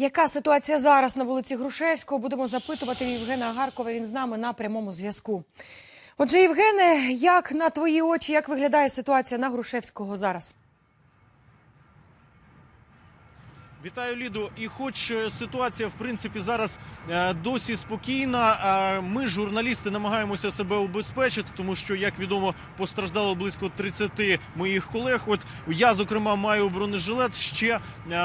Яка ситуація зараз на вулиці Грушевського? Будемо запитувати Євгена Гаркова. Він з нами на прямому зв'язку. Отже, Євгене, як на твої очі, як виглядає ситуація на Грушевського зараз? Вітаю, Ліду. І хоч е, ситуація, в принципі, зараз е, досі спокійна, е, ми, журналісти, намагаємося себе убезпечити, тому що, як відомо, постраждало близько 30 моїх колег. От я, зокрема, маю бронежилет, ще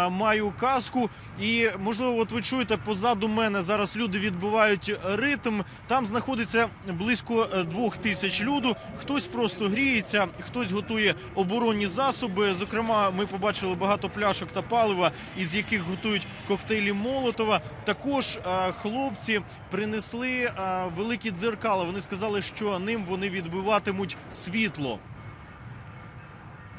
маю каску. І можливо, от ви чуєте, позаду мене зараз люди відбувають ритм. Там знаходиться близько двох тисяч люду. Хтось просто гріється, хтось готує оборонні засоби. Зокрема, ми побачили багато пляшок та палива, із яких готують коктейлі Молотова. Також е, хлопці принесли е, великі дзеркала. Вони сказали, що ним вони відбиватимуть світло.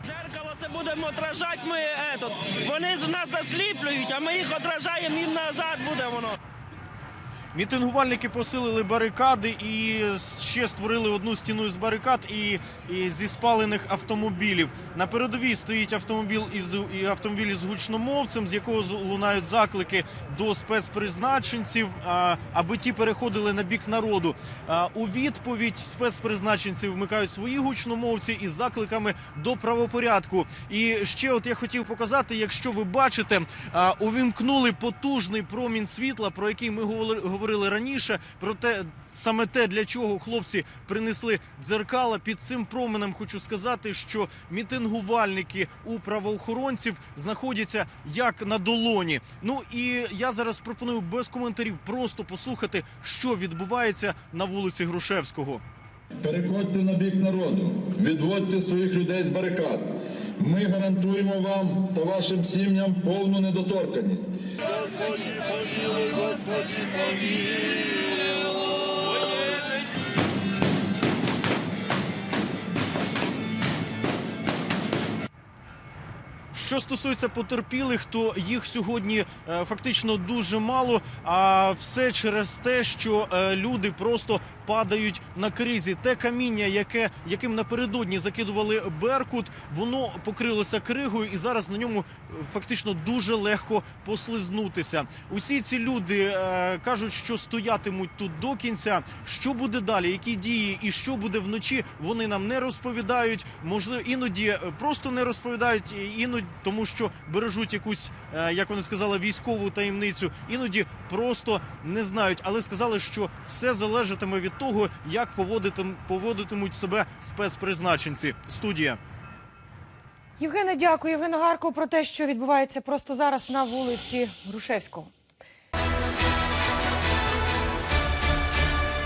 Дзеркало це будемо отражати ми етот. Вони нас засліплюють, а ми їх отражаємо їм назад буде воно. Мітингувальники посилили барикади і ще створили одну стіну з барикад і, і зі спалених автомобілів. На передовій стоїть автомобіль із і автомобіль із гучномовцем, з якого лунають заклики до спецпризначенців, а, аби ті переходили на бік народу. А, у відповідь спецпризначенці вмикають свої гучномовці із закликами до правопорядку. І ще, от я хотів показати, якщо ви бачите, а, увімкнули потужний промінь світла, про який ми говорили, говорили раніше. Про те, саме те, для чого хлопці принесли дзеркала. Під цим променем хочу сказати, що мітингувальники у правоохоронців знаходяться як на долоні. Ну і я зараз пропоную без коментарів просто послухати, що відбувається на вулиці Грушевського. Переходьте на бік народу, відводьте своїх людей з барикад. Ми гарантуємо вам та вашим сім'ям повну недоторканність. Що стосується потерпілих, то їх сьогодні е, фактично дуже мало. А все через те, що е, люди просто падають на кризі. Те каміння, яке яким напередодні закидували Беркут, воно покрилося кригою, і зараз на ньому е, фактично дуже легко послизнутися. Усі ці люди е, кажуть, що стоятимуть тут до кінця. Що буде далі? Які дії і що буде вночі? Вони нам не розповідають. Можливо, іноді просто не розповідають, іноді тому, що бережуть якусь, е, як вони сказали, військову таємницю. Іноді просто не знають, але сказали, що все залежатиме від того, як поводитимуть себе спецпризначенці. Студія. Євгене, дякую. Євгене Гарко, про те, що відбувається просто зараз на вулиці Грушевського.